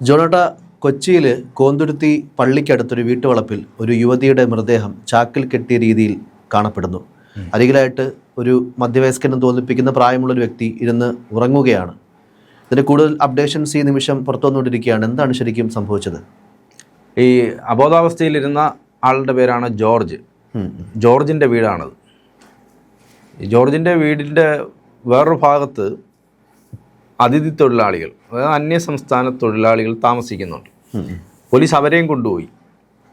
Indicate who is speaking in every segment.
Speaker 1: ജോണോട്ട കൊച്ചിയിൽ കോന്തുരുത്തി പള്ളിക്കടുത്തൊരു വീട്ടുവളപ്പിൽ ഒരു യുവതിയുടെ മൃതദേഹം ചാക്കിൽ കെട്ടിയ രീതിയിൽ കാണപ്പെടുന്നു. അരികിലായിട്ട് ഒരു മധ്യവയസ്കനും തോന്നിപ്പിക്കുന്ന പ്രായമുള്ളൊരു വ്യക്തി ഇരുന്ന് ഉറങ്ങുകയാണ്. ഇതിന്റെ കൂടുതൽ അപ്ഡേഷൻസ് ഈ നിമിഷം പുറത്തു വന്നുകൊണ്ടിരിക്കുകയാണ് എന്താണ് ശരിക്കും സംഭവിച്ചത്?
Speaker 2: ഈ അബോധാവസ്ഥയിലിരുന്ന ആളുടെ പേരാണ് ജോർജ്. ജോർജിന്റെ വീടാണത്. ജോർജിന്റെ വീടിന്റെ വേറൊരു ഭാഗത്ത് അതിഥി തൊഴിലാളികൾ അതായത് അന്യ സംസ്ഥാന തൊഴിലാളികൾ താമസിക്കുന്നുണ്ട്. പോലീസ് അവരെയും കൊണ്ടുപോയി.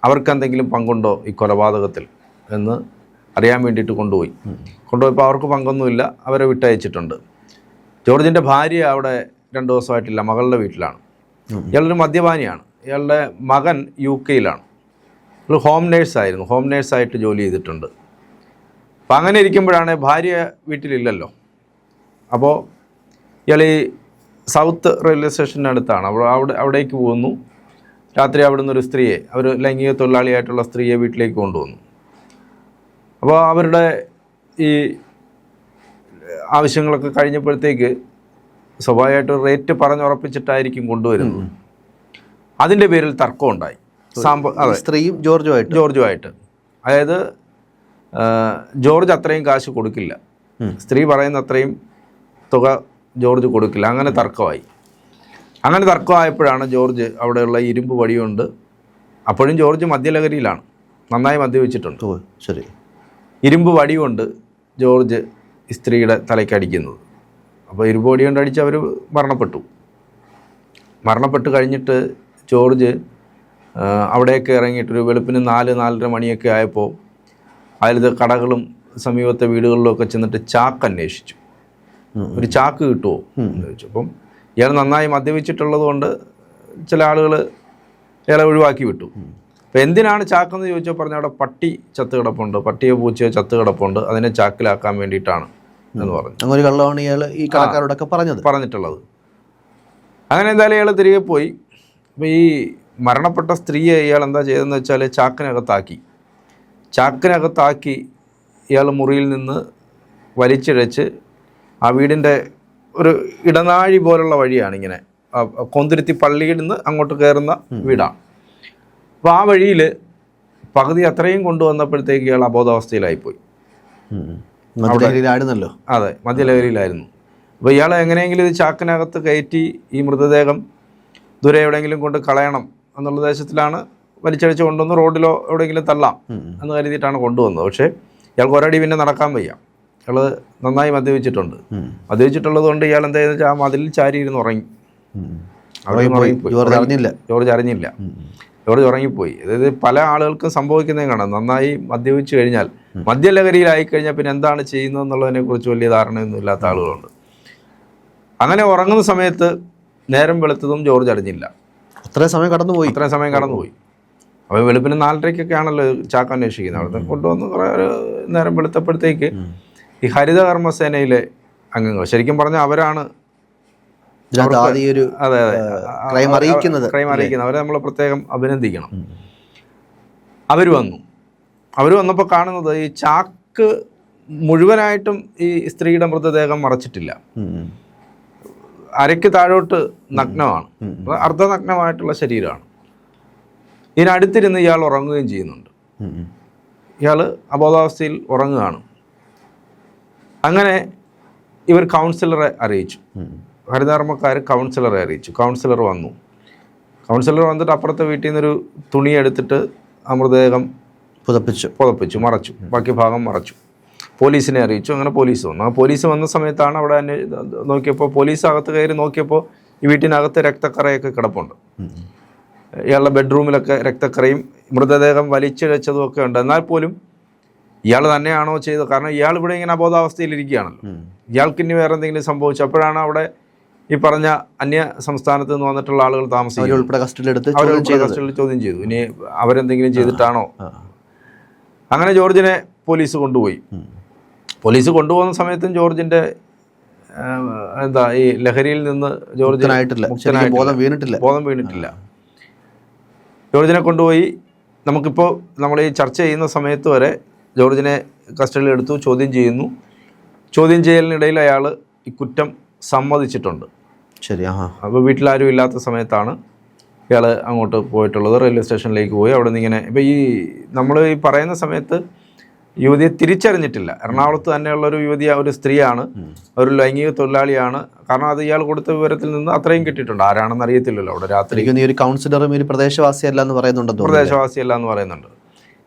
Speaker 2: അവർക്ക് എന്തെങ്കിലും പങ്കുണ്ടോ ഈ കൊലപാതകത്തിൽ എന്ന് അറിയാൻ വേണ്ടിയിട്ട് കൊണ്ടുപോയി. കൊണ്ടുപോയപ്പോൾ അവർക്ക് പങ്കൊന്നുമില്ല. അവരെ വിട്ടയച്ചിട്ടുണ്ട്. ജോർജിന്റെ ഭാര്യ അവിടെ രണ്ട് ദിവസമായിട്ടില്ല. മകളുടെ വീട്ടിലാണ്. ഇയാളൊരു മദ്യപാനിയാണ്. ഇയാളുടെ മകൻ യു കെയിലാണ്. ഒരു ഹോം നേഴ്സായിരുന്നു ഹോം നേഴ്സായിട്ട് ജോലി ചെയ്തിട്ടുണ്ട്. അപ്പം അങ്ങനെ ഇരിക്കുമ്പോഴാണ് ഭാര്യ വീട്ടിലില്ലല്ലോ. അപ്പോൾ ഇയാൾ ഈ സൗത്ത് റെയിൽവേ സ്റ്റേഷന്റെ അടുത്താണ് അവിടെ അവിടെ അവിടേക്ക് പോകുന്നു. രാത്രി അവിടുന്ന് ഒരു സ്ത്രീയെ അവർ ലൈംഗിക തൊഴിലാളിയായിട്ടുള്ള സ്ത്രീയെ വീട്ടിലേക്ക് കൊണ്ടുവന്നു. അപ്പോൾ അവരുടെ ഈ ആവശ്യങ്ങളൊക്കെ കഴിഞ്ഞപ്പോഴത്തേക്ക് സ്വാഭാവികമായിട്ട് റേറ്റ് പറഞ്ഞുറപ്പിച്ചിട്ടായിരിക്കും കൊണ്ടുവരുന്നത്. അതിന്റെ പേരിൽ തർക്കം ഉണ്ടായി. സാമ്പ അതെ.
Speaker 1: സ്ത്രീയും ജോർജുമായിട്ട്.
Speaker 2: ജോർജുമായിട്ട്. അതായത് ജോർജ് അത്രയും കാശ് കൊടുക്കില്ല. സ്ത്രീ പറയുന്ന അത്രയും തുക ജോർജ് കൊടുക്കില്ല. അങ്ങനെ തർക്കമായി. അങ്ങനെ തർക്കമായപ്പോഴാണ് ജോർജ് അവിടെയുള്ള ഇരുമ്പ് വടിയുണ്ട്. അപ്പോഴും ജോർജ് മദ്യലഹരിയിലാണ്. നന്നായി മദ്യവെച്ചിട്ടുണ്ട്
Speaker 1: വെച്ചിട്ടുണ്ട് ശരി.
Speaker 2: ഇരുമ്പ് വടികൊണ്ട് ജോർജ് സ്ത്രീയുടെ തലയ്ക്കടിക്കുന്നത് അപ്പോൾ ഇരുമ്പ് വടി കൊണ്ട് അടിച്ച് അവർ മരണപ്പെട്ടു. മരണപ്പെട്ട് കഴിഞ്ഞിട്ട് ജോർജ് അവിടെയൊക്കെ ഇറങ്ങിയിട്ടൊരു വെളുപ്പിന് നാല് നാലര മണിയൊക്കെ ആയപ്പോൾ അതിലത്തെ കടകളും സമീപത്തെ വീടുകളിലൊക്കെ ചെന്നിട്ട് ചാക്ക് അന്വേഷിച്ചു. ഒരു ചാക്ക് കിട്ടുമോ എന്ന് ചോദിച്ചു. അപ്പം ഇയാൾ നന്നായി മദ്യപിച്ചിട്ടുള്ളത് കൊണ്ട് ചില ആളുകൾ ഇയാളെ ഒഴിവാക്കി വിട്ടു. അപ്പം എന്തിനാണ് ചാക്കെന്ന് ചോദിച്ചാൽ പറഞ്ഞ അവിടെ പട്ടി ചത്ത് കിടപ്പുണ്ട് പട്ടിയോ പൂച്ചയോ ചത്ത് കിടപ്പുണ്ട് അതിനെ ചാക്കിലാക്കാൻ വേണ്ടിയിട്ടാണ് എന്ന് പറഞ്ഞു.
Speaker 1: അങ്ങനെ ഒരു കള്ളമാണ് ഇയാൾ ഈ കടക്കാരോടൊക്കെ പറഞ്ഞത്.
Speaker 2: പറഞ്ഞിട്ടുള്ളത്. അങ്ങനെ എന്തായാലും ഇയാൾ തിരികെ പോയി. അപ്പോൾ ഈ മരണപ്പെട്ട സ്ത്രീയെ ഇയാൾ എന്താ ചെയ്തതെന്ന് വെച്ചാൽ ചാക്കിനകത്താക്കി. ചാക്കിനകത്താക്കി ഇയാൾ മുറിയിൽ നിന്ന് വലിച്ചിഴച്ച് ആ വീടിന്റെ ഒരു ഇടനാഴി പോലുള്ള വഴിയാണ് ഇങ്ങനെ. കൊന്തിരുത്തി പള്ളിയിൽ നിന്ന് അങ്ങോട്ട് കയറുന്ന വീടാണ്. അപ്പോൾ ആ വഴിയിൽ പകുതി അത്രയും കൊണ്ടുവന്നപ്പോഴത്തേക്ക് ഇയാൾ അബോധാവസ്ഥയിലായിപ്പോയി.
Speaker 1: മധ്യലഹരിയിലായിരുന്നല്ലോ
Speaker 2: അതെ മദ്യലഹരിയിലായിരുന്നു അപ്പോൾ ഇയാൾ എങ്ങനെയെങ്കിലും ഇത് ചാക്കിനകത്ത് കയറ്റി ഈ മൃതദേഹം ദൂരെ എവിടെയെങ്കിലും കൊണ്ട് കളയണം എന്നുള്ള ഉദ്ദേശത്തിലാണ് വലിച്ചഴിച്ച് കൊണ്ടുവന്ന് റോഡിലോ എവിടെയെങ്കിലും തള്ളാം. എന്ന് കരുതിയിട്ടാണ് കൊണ്ടുവന്നത്. പക്ഷേ ഇയാൾക്ക് ഒരടി പിന്നെ നടക്കാൻ വയ്യ. ഇയാൾ നന്നായി മദ്യപിച്ചിട്ടുണ്ട്. മദ്യപിച്ചിട്ടുള്ളത് കൊണ്ട് ഇയാൾ എന്താ വെച്ചാൽ ആ മതിലിൽ ചാരി ഇരുന്ന് ഉറങ്ങി
Speaker 1: ജോർജ് അറിഞ്ഞില്ല.
Speaker 2: ജോർജ് അറിഞ്ഞില്ല. ജോർജ് ഉറങ്ങിപ്പോയി. അതായത് പല ആളുകൾക്കും സംഭവിക്കുന്നതും കാണാം. നന്നായി മദ്യപിച്ചു കഴിഞ്ഞാൽ മദ്യലഹരിയിലായി കഴിഞ്ഞാൽ പിന്നെ എന്താണ് ചെയ്യുന്നത് എന്നുള്ളതിനെ കുറിച്ച് വലിയ ധാരണയൊന്നും ഇല്ലാത്ത ആളുകളുണ്ട്. അങ്ങനെ ഉറങ്ങുന്ന സമയത്ത് നേരം വെളുത്തതും ജോർജ് അറിഞ്ഞില്ല.
Speaker 1: അത്രയും സമയം കടന്നുപോയി.
Speaker 2: ഇത്രയും സമയം കടന്നുപോയി. അപ്പോൾ വെളുപ്പിന് നാലരയ്ക്കൊക്കെ ആണല്ലോ ചാക്ക അന്വേഷിക്കുന്നത്. അവിടുത്തെ കൊണ്ടുവന്ന് കുറേ ഒരു നേരം വെളുത്തപ്പോഴത്തേക്ക് ഈ ഹരിത കർമ്മസേനയിലെ അംഗങ്ങൾ. ശരിക്കും പറഞ്ഞാൽ അവരാണ് അതെ അതെ.
Speaker 1: ക്രൈം അറിയിക്കുന്നത്
Speaker 2: ക്രൈം അറിയിക്കുന്നത്. അവരെ നമ്മൾ പ്രത്യേകം അഭിനന്ദിക്കണം. അവർ വന്നു. അവർ വന്നപ്പോൾ കാണുന്നത് ഈ ചാക്ക് മുഴുവനായിട്ടും ഈ സ്ത്രീയുടെ മൃതദേഹം മറച്ചിട്ടില്ല. അരയ്ക്ക് താഴോട്ട് നഗ്നമാണ്. അർദ്ധനഗ്നമായിട്ടുള്ള ശരീരമാണ്. ഇതിനടുത്തിരുന്ന് ഇയാൾ ഉറങ്ങുകയും ചെയ്യുന്നുണ്ട്. ഇയാൾ അബോധാവസ്ഥയിൽ ഉറങ്ങുകയാണ്. അങ്ങനെ ഇവർ കൗൺസിലറെ അറിയിച്ചു.
Speaker 1: ഹരിതാർമ്മക്കാർ
Speaker 2: ഹരിതകർമ്മക്കാർ കൗൺസിലറെ അറിയിച്ചു. കൗൺസിലർ വന്നു. കൗൺസിലർ വന്നിട്ട് അപ്പുറത്തെ വീട്ടിൽ നിന്നൊരു തുണി എടുത്തിട്ട് മൃതദേഹം
Speaker 1: പുതപ്പിച്ചു.
Speaker 2: പുതപ്പിച്ചു മറച്ചു. ബാക്കി ഭാഗം മറച്ചു. പോലീസിനെ അറിയിച്ചു. അങ്ങനെ പോലീസ് വന്നു. ആ പോലീസ് വന്ന സമയത്താണ് അവിടെ അന്വേ നോക്കിയപ്പോൾ പോലീസ് അകത്ത് കയറി നോക്കിയപ്പോൾ ഈ വീട്ടിനകത്ത് രക്തക്കറയൊക്കെ കിടപ്പുണ്ട്. ഇയാളുടെ ബെഡ്റൂമിലൊക്കെ രക്തക്കറയും മൃതദേഹം വലിച്ചിഴച്ചതും ഒക്കെ ഉണ്ട്. എന്നാൽ പോലും ഇയാൾ തന്നെയാണോ ചെയ്തത്? കാരണം ഇയാൾ ഇവിടെ ഇങ്ങനെ അബോധാവസ്ഥയിലിരിക്കുകയാണല്ലോ. ഇയാൾക്ക് ഇനി വേറെ എന്തെങ്കിലും സംഭവിച്ചു അപ്പോഴാണ് അവിടെ ഈ പറഞ്ഞ അന്യ സംസ്ഥാനത്ത് നിന്ന് വന്നിട്ടുള്ള ആളുകൾ
Speaker 1: കസ്റ്റഡിയിലെടുത്ത് ചെയ്തത്.
Speaker 2: കസ്റ്റഡിയിൽ ചോദ്യം ചെയ്തു. ഇനി അവരെന്തെങ്കിലും ചെയ്തിട്ടാണോ? അങ്ങനെ ജോർജിനെ പോലീസ് കൊണ്ടുപോയി. പോലീസ് കൊണ്ടുപോകുന്ന സമയത്തും ജോർജിന്റെ എന്താ ഈ ലഹരിയിൽ നിന്ന് ജോർജിനായിട്ടില്ല
Speaker 1: ബോധം വീണിട്ടില്ല.
Speaker 2: ബോധം വീണിട്ടില്ല. ജോർജിനെ കൊണ്ടുപോയി. നമുക്കിപ്പോൾ നമ്മൾ ഈ ചർച്ച ചെയ്യുന്ന സമയത്ത് വരെ ജോർജിനെ കസ്റ്റഡിയിൽ എടുത്തു ചോദ്യം ചെയ്യുന്നു. ചോദ്യം ചെയ്യലിനിടയിൽ അയാൾ ഈ കുറ്റം സമ്മതിച്ചിട്ടുണ്ട്.
Speaker 1: ശരി ആ
Speaker 2: അപ്പോൾ വീട്ടിലാരും ഇല്ലാത്ത സമയത്താണ് ഇയാൾ അങ്ങോട്ട് പോയിട്ടുള്ളത്. റെയിൽവേ സ്റ്റേഷനിലേക്ക് പോയി. അവിടെ നിന്ന് ഇങ്ങനെ ഇപ്പോൾ ഈ നമ്മൾ ഈ പറയുന്ന സമയത്ത് യുവതിയെ തിരിച്ചറിഞ്ഞിട്ടില്ല. എറണാകുളത്ത് തന്നെയുള്ള ഒരു യുവതി ഒരു സ്ത്രീയാണ്. ഒരു ലൈംഗിക തൊഴിലാളിയാണ്. കാരണം അത് ഇയാൾ കൊടുത്ത വിവരത്തിൽ നിന്ന് അത്രയും കിട്ടിയിട്ടുണ്ട്. ആരാണെന്ന് അറിയത്തില്ലല്ലോ അവിടെ രാത്രി.
Speaker 1: ഒരു കൗൺസിലറും ഒരു പ്രദേശവാസിയല്ല എന്ന് പറയുന്നുണ്ടെന്ന് തോന്നുന്നു
Speaker 2: പ്രദേശവാസിയല്ല എന്ന് പറയുന്നുണ്ട്.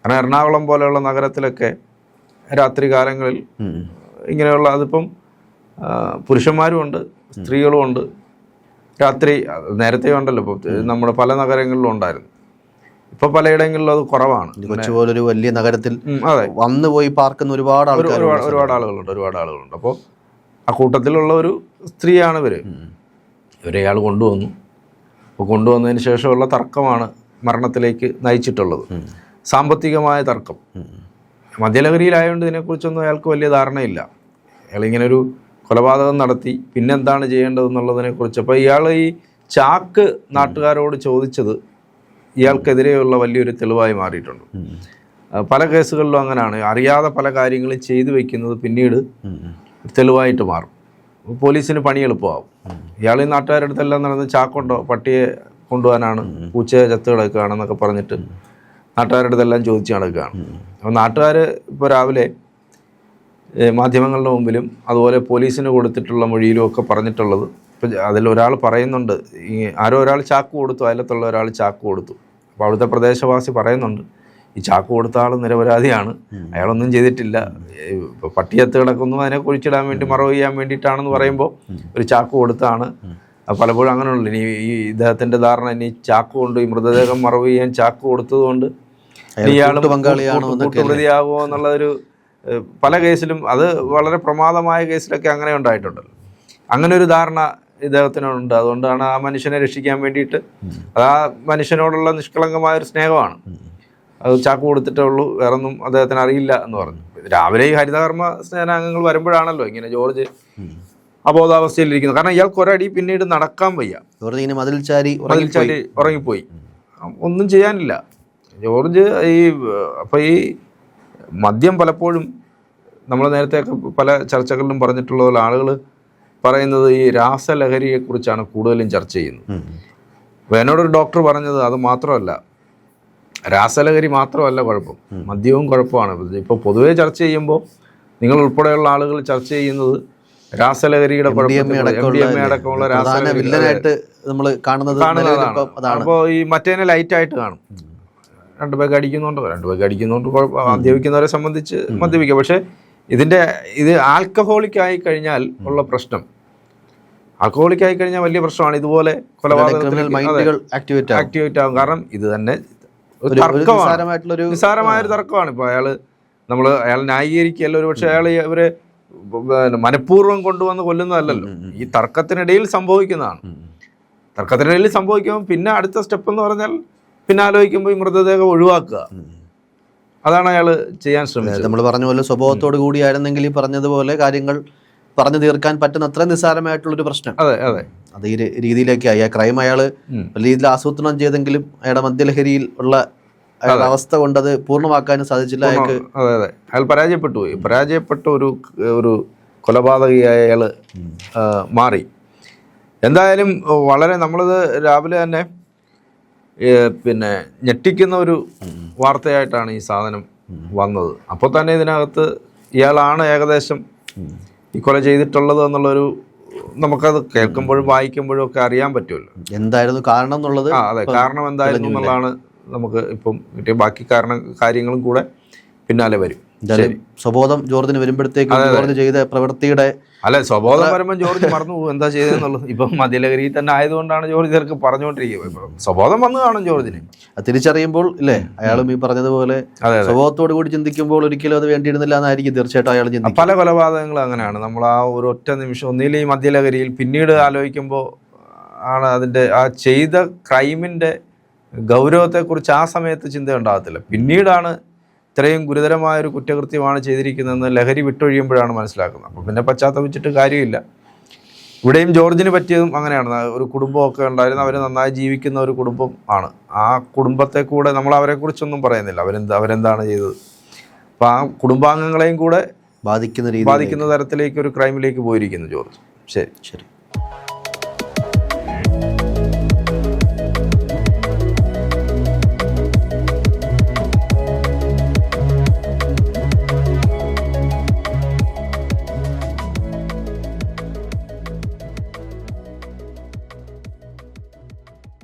Speaker 2: കാരണം എറണാകുളം പോലെയുള്ള നഗരത്തിലൊക്കെ രാത്രി കാലങ്ങളിൽ ഇങ്ങനെയുള്ള അതിപ്പം പുരുഷന്മാരും ഉണ്ട് സ്ത്രീകളും ഉണ്ട്. രാത്രി നേരത്തെ ഉണ്ടല്ലോ ഇപ്പോൾ നമ്മുടെ പല നഗരങ്ങളിലും ഉണ്ടായിരുന്നു. ഇപ്പൊ പലയിടങ്ങളിലും അത് കുറവാണ്.
Speaker 1: കൊച്ചുപോലൊരു കൊച്ചു പോലൊരു വലിയ നഗരത്തിൽ
Speaker 2: അതെ.
Speaker 1: വന്നു പോയി പാർക്കുന്ന ഒരുപാട്
Speaker 2: ഒരു-
Speaker 1: ആൾക്കാർ
Speaker 2: ഒരുപാട് ആളുകളുണ്ട് ഒരുപാട് ആളുകളുണ്ട്. അപ്പോൾ ആ കൂട്ടത്തിലുള്ള ഒരു സ്ത്രീയാണ് ഇവർ ഇവരെ ഇയാൾ കൊണ്ടുവന്നു. അപ്പോൾ കൊണ്ടുവന്നതിന് ശേഷമുള്ള തർക്കമാണ് മരണത്തിലേക്ക് നയിച്ചിട്ടുള്ളത്. സാമ്പത്തികമായ തർക്കം. മദ്യലഹരിയിലായതുകൊണ്ട് ഇതിനെക്കുറിച്ചൊന്നും അയാൾക്ക് വലിയ ധാരണയില്ല. അയാളിങ്ങനെ ഒരു കൊലപാതകം നടത്തി പിന്നെന്താണ് ചെയ്യേണ്ടതെന്നുള്ളതിനെക്കുറിച്ച്. അപ്പോൾ ഇയാൾ ഈ ചാക്ക് നാട്ടുകാരോട് ചോദിച്ചത് ഇയാൾക്കെതിരെയുള്ള വലിയൊരു തെളിവായി മാറിയിട്ടുണ്ട്. പല കേസുകളിലും അങ്ങനെയാണ് അറിയാതെ പല കാര്യങ്ങളും ചെയ്തു വെക്കുന്നത് പിന്നീട് തെളിവായിട്ട് മാറും. പോലീസിന് പണി എളുപ്പമാകും ഇയാൾ ഈ നാട്ടുകാരുടെ അടുത്തെല്ലാം നടന്ന് ചാക്കുണ്ടോ പട്ടിയെ കൊണ്ടുപോകാനാണ് പൂച്ചയെ ചത്ത് കിടക്കുകയാണെന്നൊക്കെ പറഞ്ഞിട്ട് നാട്ടുകാരുടെ അടുത്തെല്ലാം ചോദിച്ച് നടക്കുകയാണ്. അപ്പോൾ നാട്ടുകാർ ഇപ്പോൾ രാവിലെ മാധ്യമങ്ങളുടെ മുമ്പിലും അതുപോലെ പോലീസിന് കൊടുത്തിട്ടുള്ള മൊഴിയിലും ഒക്കെ പറഞ്ഞിട്ടുള്ളത് ഇപ്പം അതിൽ ഒരാൾ പറയുന്നുണ്ട്. ഈ ആരോ ഒരാൾ ചാക്ക് കൊടുത്തു അയലത്തുള്ള ഒരാൾ ചാക്ക് കൊടുത്തു. അപ്പോൾ അവിടുത്തെ പ്രദേശവാസി പറയുന്നുണ്ട് ഈ ചാക്ക് കൊടുത്ത ആൾ നിരപരാധിയാണ്. അയാളൊന്നും ചെയ്തിട്ടില്ല. ഇപ്പോൾ ഇപ്പൊ പട്ടിയത്ത് കിടക്കുന്നു അതിനെ കുഴിച്ചിടാൻ വേണ്ടി മറവ് ചെയ്യാൻ വേണ്ടിയിട്ടാണെന്ന് പറയുമ്പോൾ ഒരു ചാക്ക് കൊടുത്താണ് പലപ്പോഴും അങ്ങനെയുള്ളൂ ഇനി ഈ ഇദ്ദേഹത്തിന്റെ ധാരണ ഇനി ചാക്ക് കൊണ്ട് ഈ മൃതദേഹം മറവ് ചെയ്യാൻ ചാക്ക് കൊടുത്തതുകൊണ്ട് ഇയാളും കൂട്ടുപ്രതിയാകുമോ എന്നുള്ളതൊരു പല കേസിലും അത് വളരെ പ്രമാദമായ കേസിലൊക്കെ അങ്ങനെ ഉണ്ടായിട്ടുണ്ടല്ലോ. അങ്ങനെ ഒരു ധാരണ ഇദ്ദേഹത്തിനുണ്ട് അതുകൊണ്ടാണ് ആ മനുഷ്യനെ രക്ഷിക്കാൻ വേണ്ടിയിട്ട് അത് ആ മനുഷ്യനോടുള്ള നിഷ്കളങ്കമായ ഒരു സ്നേഹമാണ്. അത് ചാക്ക് കൊടുത്തിട്ടേ ഉള്ളൂ വേറൊന്നും അദ്ദേഹത്തിന് അറിയില്ല എന്ന് പറഞ്ഞു. രാവിലെ ഈ ഹരിതകർമ്മ സേനാംഗങ്ങൾ വരുമ്പോഴാണല്ലോ ഇങ്ങനെ ജോർജ് അബോധാവസ്ഥയിലിരിക്കുന്നത് കാരണം ഇയാൾക്ക് ഒരടി പിന്നീട് നടക്കാൻ വയ്യ.
Speaker 1: ജോർജ് ഇങ്ങനെ മതിൽ ചാരി
Speaker 2: മതിൽ ചാരി ഉറങ്ങിപ്പോയി. ഒന്നും ചെയ്യാനില്ല. ജോർജ് ഈ അപ്പോൾ ഈ മദ്യം പലപ്പോഴും നമ്മൾ നേരത്തെ പല ചർച്ചകളിലും പറഞ്ഞിട്ടുള്ള പോലെ ആളുകൾ പറയുന്നത് ഈ രാസലഹരിയെ കുറിച്ചാണ് കൂടുതലും ചർച്ച ചെയ്യുന്നത്. അപ്പോൾ എന്നോടൊരു ഡോക്ടർ പറഞ്ഞത് അത് മാത്രമല്ല രാസലഹരി മാത്രമല്ല കുഴപ്പം. മദ്യവും കുഴപ്പമാണ്. ഇപ്പോൾ പൊതുവേ ചർച്ച ചെയ്യുമ്പോൾ നിങ്ങൾ ഉൾപ്പെടെയുള്ള ആളുകൾ ചർച്ച ചെയ്യുന്നത് രാസലഹരിയുടെ
Speaker 1: അടക്കമുള്ള
Speaker 2: രാസലഹരി കാണുന്നതാണ്. അപ്പോൾ ഈ മറ്റേനെ ലൈറ്റായിട്ട് കാണും. രണ്ട് പേർക്ക് അടിക്കുന്നുണ്ട് രണ്ട് പേർക്ക് അടിക്കുന്നുണ്ട് മദ്യപിക്കുന്നവരെ സംബന്ധിച്ച് മദ്യപിക്കുക പക്ഷേ ഇതിന്റെ ഇത് ആൽക്കഹോളിക് ആയി കഴിഞ്ഞാൽ ഉള്ള പ്രശ്നം. ആൽക്കഹോളിക് ആയി കഴിഞ്ഞാൽ വലിയ പ്രശ്നമാണ്. ഇതുപോലെ
Speaker 1: മൈൻഡുകൾ ആക്ടിവേറ്റ്
Speaker 2: ആകും കാരണം ഇത് തന്നെ തർക്കമാണ്. നിസ്സാരമായ ഒരു തർക്കമാണ്. ഇപ്പോൾ അയാൾ നമ്മൾ അയാൾ ന്യായീകരിക്കുകയല്ല. ഒരു പക്ഷേ അയാൾ ഇവരെ മനഃപൂർവം കൊണ്ടുവന്ന് കൊല്ലുന്നതല്ലല്ലോ. ഈ തർക്കത്തിനിടയിൽ സംഭവിക്കുന്നതാണ്. തർക്കത്തിനിടയിൽ സംഭവിക്കുമ്പോൾ പിന്നെ അടുത്ത സ്റ്റെപ്പ് എന്ന് പറഞ്ഞാൽ പിന്നെ ആലോചിക്കുമ്പോൾ ഈ മൃതദേഹം ഒഴിവാക്കുക. അതാണ് അയാൾ ചെയ്യാൻ ശ്രമിച്ചത്.
Speaker 1: നമ്മൾ പറഞ്ഞ പോലെ സ്വഭാവത്തോട് കൂടിയായിരുന്നെങ്കിൽ ഈ പറഞ്ഞതുപോലെ കാര്യങ്ങൾ പറഞ്ഞു തീർക്കാൻ പറ്റുന്ന അത്ര നിസ്സാരമായിട്ടുള്ളൊരു പ്രശ്നം.
Speaker 2: അതെ അതെ.
Speaker 1: അത് ഈ രീതിയിലേക്ക് രീതിയിലേക്കായി. ആ ക്രൈം അയാൾ. വലിയ രീതിയിൽ ആസൂത്രണം ചെയ്തെങ്കിലും അയാളുടെ മദ്യലഹരിയിൽ ഉള്ള അയാളുടെ അവസ്ഥ കൊണ്ടത് അത് പൂർണമാക്കാനും സാധിച്ചില്ല. അയാൾക്ക്
Speaker 2: അതെ അതെ. അയാൾ പരാജയപ്പെട്ടു പോയി. പരാജയപ്പെട്ട ഒരു ഒരു കൊലപാതകയായ അയാൾ മാറി. എന്തായാലും വളരെ നമ്മളിത് രാവിലെ തന്നെ പിന്നെ ഞെട്ടിക്കുന്ന ഒരു വാർത്തയായിട്ടാണ് ഈ സാധനം വന്നത്. അപ്പോൾ തന്നെ ഇതിനകത്ത് ഇയാളാണ് ഏകദേശം ഈ കൊല ചെയ്തിട്ടുള്ളത് എന്നുള്ളൊരു നമുക്കത് കേൾക്കുമ്പോഴും വായിക്കുമ്പോഴും ഒക്കെ അറിയാൻ പറ്റുമല്ലോ.
Speaker 1: എന്തായിരുന്നു കാരണം എന്നുള്ളത്
Speaker 2: ആ അതെ. കാരണം എന്തായിരുന്നു എന്നുള്ളതാണ് നമുക്ക് ഇപ്പം ബാക്കി കാരണം കാര്യങ്ങളും കൂടെ പിന്നാലെ വരും.
Speaker 1: സ്വബോധം ജോർജിന് വരുമ്പോഴത്തേക്ക് ജോർജ് ചെയ്ത പ്രവൃത്തിയുടെ
Speaker 2: അല്ല സ്വബോധം വരുമ്പോൾ ജോർജ് മറന്നു പോകും. എന്താ ചെയ്തെന്നുള്ളത് ഇപ്പം മദ്യലഹരിയിൽ തന്നെ ആയതുകൊണ്ടാണ് ജോർജ് ഇതൊക്കെ പറഞ്ഞുകൊണ്ടിരിക്കുന്നത്. ഇപ്പം സ്വബോധം വന്നു കാണും ജോർജിന്.
Speaker 1: തിരിച്ചറിയുമ്പോൾ ഇല്ലേ? അയാളും ഈ പറഞ്ഞതുപോലെ
Speaker 2: അതെ
Speaker 1: സ്വഭാവത്തോട് കൂടി ചിന്തിക്കുമ്പോൾ ഒരിക്കലും അത് വേണ്ടിയിരുന്നില്ല എന്നായിരിക്കും തീർച്ചയായിട്ടും അയാൾ ചിന്തിക്കും
Speaker 2: പല കൊലപാതകങ്ങളും അങ്ങനെയാണ്. നമ്മൾ ആ ഒരു ഒറ്റ നിമിഷം ഒന്നിൽ ഈ മദ്യലഹരിയിൽ പിന്നീട് ആലോചിക്കുമ്പോൾ ആണ് അതിന്റെ ആ ചെയ്ത ക്രൈമിന്റെ ഗൗരവത്തെക്കുറിച്ച് ആ സമയത്ത് ചിന്ത ഉണ്ടാകത്തില്ല. പിന്നീടാണ് ഇത്രയും ഗുരുതരമായ ഒരു കുറ്റകൃത്യമാണ് ചെയ്തിരിക്കുന്നതെന്ന് ലഹരി വിട്ടൊഴിയുമ്പോഴാണ് മനസ്സിലാക്കുന്നത്. അപ്പോൾ പിന്നെ പശ്ചാത്തപിച്ചിട്ട് കാര്യമില്ല. ഇവിടെയും ജോർജിന് പറ്റിയതും അങ്ങനെയാണ്. ഒരു കുടുംബമൊക്കെ ഉണ്ടായിരുന്നു. അവർ നന്നായി ജീവിക്കുന്ന ഒരു കുടുംബം ആണ്. ആ കുടുംബത്തെ കൂടെ നമ്മൾ അവരെക്കുറിച്ചൊന്നും പറയുന്നില്ല. അവരെന്ത് അവരെന്താണ് ചെയ്തത്? അപ്പോൾ ആ കുടുംബാംഗങ്ങളെയും കൂടെ
Speaker 1: ബാധിക്കുന്ന രീതി
Speaker 2: ബാധിക്കുന്ന തരത്തിലേക്ക് ഒരു ക്രൈമിലേക്ക് പോയിരിക്കുന്നു ജോർജ്. ശരി.
Speaker 1: ശരി.